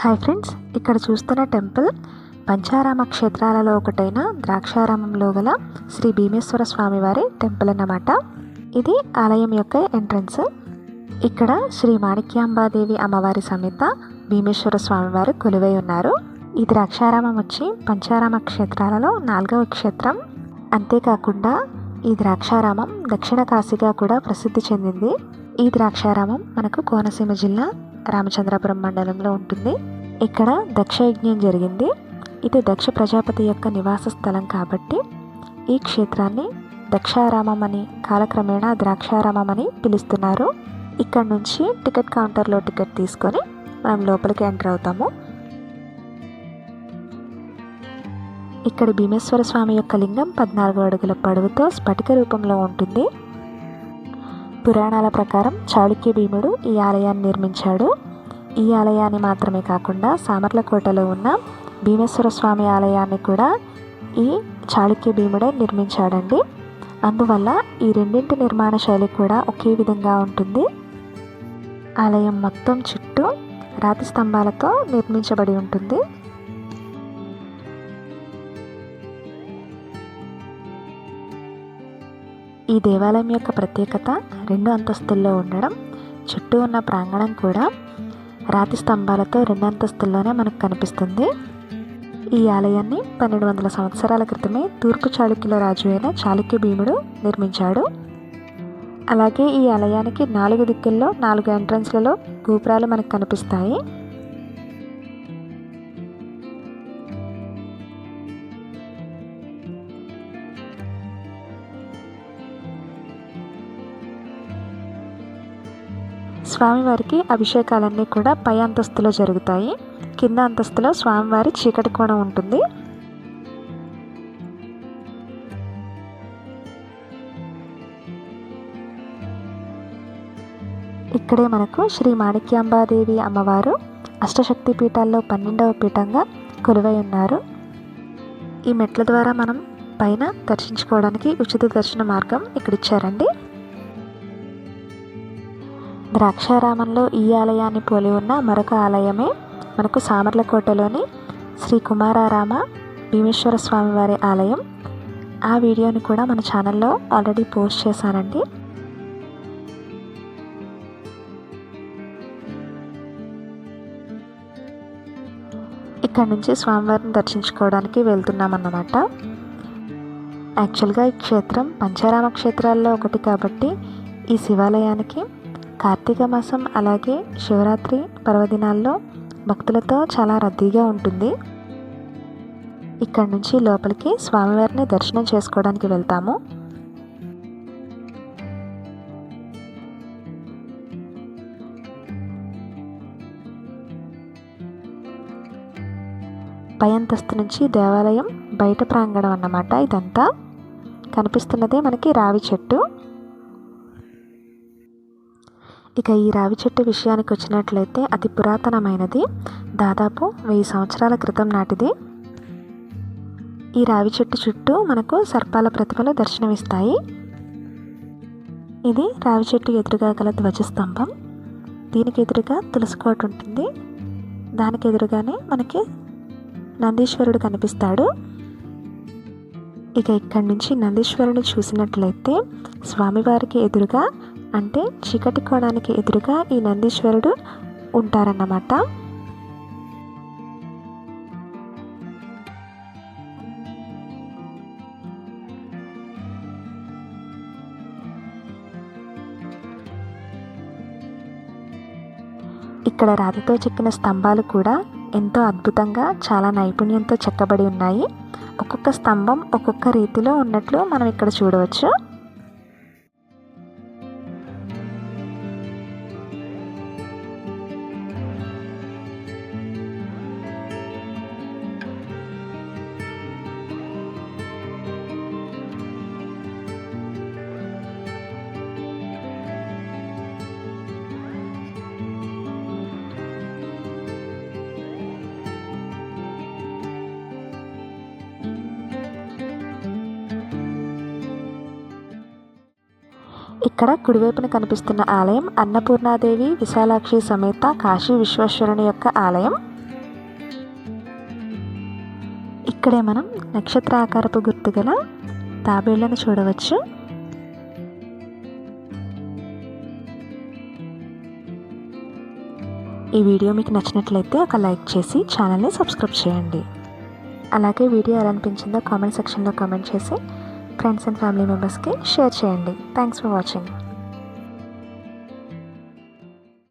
Hi friends ఇక్కడ చూస్తున్న temple Pancharama క్షేత్రాలలో ఒకటైన ద్రాక్షారామంలో గల శ్రీ భీమేశ్వర స్వామివారి టెంపుల్ అన్నమాట. ఇది ఆలయం యొక్క ఎంట్రన్స్. ఇక్కడ శ్రీ మాణిక్యాంబాదేవి అమ్మవారి సమేత భీమేశ్వర స్వామివారు కొలువై ఉన్నారు. ఈ ద్రాక్షారామం వచ్చి పంచారామ క్షేత్రాలలో నాలుగవ క్షేత్రం. అంతేకాకుండా ఈ ద్రాక్షారామం దక్షిణ కాశీగా కూడా ప్రసిద్ధి చెందింది. ఈ ద్రాక్షారామం మనకు కోనసీమ జిల్లా రామచంద్రపురం మండలంలో ఉంటుంది. ఇక్కడ దక్షయజ్ఞం జరిగింది. ఇది దక్ష ప్రజాపతి యొక్క నివాస స్థలం కాబట్టి ఈ క్షేత్రాన్ని దక్షారామం అని కాలక్రమేణా ద్రాక్షారామం అని పిలుస్తున్నారు. ఇక్కడ నుంచి టికెట్ కౌంటర్లో టికెట్ తీసుకొని మనం లోపలికి ఎంటర్ అవుతాము. ఇక్కడ భీమేశ్వర స్వామి యొక్క లింగం పద్నాలుగు అడుగుల పొడవుతో స్ఫటిక రూపంలో ఉంటుంది. పురాణాల ప్రకారం చాళుక్య భీముడు ఈ ఆలయాన్ని నిర్మించాడు. ఈ ఆలయాన్ని మాత్రమే కాకుండా సామర్లకోటలో ఉన్న భీమేశ్వర స్వామి ఆలయాన్ని కూడా ఈ చాళుక్య భీముడే నిర్మించాడండి. అందువల్ల ఈ రెండింటి నిర్మాణ శైలి కూడా ఒకే విధంగా ఉంటుంది. ఆలయం మొత్తం చుట్టూ రాతి స్తంభాలతో నిర్మించబడి ఉంటుంది. ఈ దేవాలయం యొక్క ప్రత్యేకత రెండు అంతస్తుల్లో ఉండడం చుట్టూ ఉన్న ప్రాంగణం కూడా రాతి స్తంభాలతో రెండు అంతస్తుల్లోనే మనకు కనిపిస్తుంది. ఈ ఆలయాన్ని పన్నెండు వందల సంవత్సరాల క్రితమే తూర్పు చాళుక్యుల రాజు అయిన చాళుక్య భీముడు నిర్మించాడు. అలాగే ఈ ఆలయానికి నాలుగు దిక్కుల్లో నాలుగు ఎంట్రన్స్లలో గోపురాలు మనకు కనిపిస్తాయి. స్వామివారికి అభిషేకాలన్నీ కూడా పై అంతస్తులో జరుగుతాయి. కింద అంతస్తులో స్వామివారి చీకటి కోణం ఉంటుంది. ఇక్కడే మనకు శ్రీ మాణిక్యాంబాదేవి అమ్మవారు అష్టశక్తి పీఠాల్లో పన్నెండవ పీఠంగా కొలువై ఉన్నారు. ఈ మెట్ల ద్వారా మనం పైన దర్శించుకోవడానికి ఉచిత దర్శన మార్గం ఇక్కడ ఇచ్చారండి ద్రాక్షారామంలో ఈ ఆలయాన్ని పోలి ఉన్న మరొక ఆలయమే మనకు సామర్లకోటలోని శ్రీ కుమారారామ భీమేశ్వర స్వామి వారి ఆలయం. ఆ వీడియోని కూడా మన ఛానల్లో ఆల్రెడీ పోస్ట్ చేశానండి. ఇక్కడ నుంచి స్వామివారిని దర్శించుకోవడానికి వెళ్తున్నాం అన్నమాట యాక్చువల్గా ఈ క్షేత్రం పంచారామ క్షేత్రాల్లో ఒకటి కాబట్టి ఈ శివాలయానికి కార్తీక మాసం అలాగే శివరాత్రి పర్వదినాల్లో భక్తులతో చాలా రద్దీగా ఉంటుంది. ఇక్కడ నుంచి లోపలికి స్వామివారిని దర్శనం చేసుకోవడానికి వెళ్తాము. పై అంతస్తు నుంచి దేవాలయం బయట ప్రాంగణం అన్నమాట ఇదంతా. కనిపిస్తున్నదే మనకి రావి చెట్టు. ఇక ఈ రావి చెట్టు విషయానికి వచ్చినట్లయితే అతి పురాతనమైనది. దాదాపు వెయ్యి సంవత్సరాల క్రితం నాటిది. ఈ రావి చెట్టు చుట్టూ మనకు సర్పాల ప్రతిమలు దర్శనమిస్తాయి. ఇది రావి చెట్టు ఎదురుగా గల ధ్వజస్తంభం. దీనికి ఎదురుగా తులసికోట ఉంటుంది. దానికి ఎదురుగానే మనకి నందీశ్వరుడు కనిపిస్తాడు. ఇక ఇక్కడి నుంచి నందీశ్వరుని చూసినట్లయితే స్వామివారికి ఎదురుగా అంటే చీకటి కోణానికి ఎదురుగా ఈ నందీశ్వరుడు ఉంటారన్నమాట. ఇక్కడ రాతితో చెక్కిన స్తంభాలు కూడా ఎంతో అద్భుతంగా చాలా నైపుణ్యంతో చెక్కబడి ఉన్నాయి. ఒక్కొక్క స్తంభం ఒక్కొక్క రీతిలో ఉన్నట్లు మనం ఇక్కడ చూడవచ్చు. ఇక్కడ కుడివైపున కనిపిస్తున్న ఆలయం అన్నపూర్ణాదేవి విశాలాక్షి సమేత కాశీ విశ్వేశ్వరుని యొక్క ఆలయం. ఇక్కడే మనం నక్షత్ర ఆకారపు గుర్తుగల తాబేళ్ళను చూడవచ్చు. ఈ వీడియో మీకు నచ్చినట్లయితే ఒక లైక్ చేసి ఛానల్ని సబ్స్క్రైబ్ చేయండి. అలాగే వీడియో ఎలా అనిపించిందో కామెంట్ సెక్షన్లో కామెంట్ చేసి ఫ్రెండ్స్ అండ్ ఫ్యామిలీ మెంబర్స్కి షేర్ చేయండి. Thanks for watching